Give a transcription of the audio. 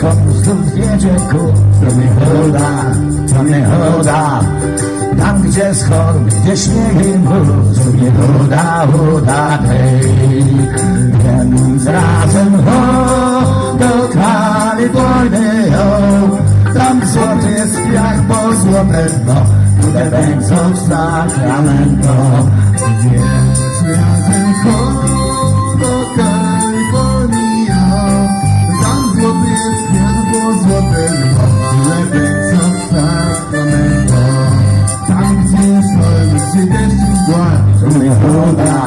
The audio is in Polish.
komu znów wiedzie ku To mnie chuda, to mnie chuda Tam gdzie schod, gdzie śnieg i mróz To mnie chuda, chuda tej Więc razem ho do Kalifornii ho Tam złoty jest piach, bo złote dno. Tutaj w Sacramento 没有，没 有。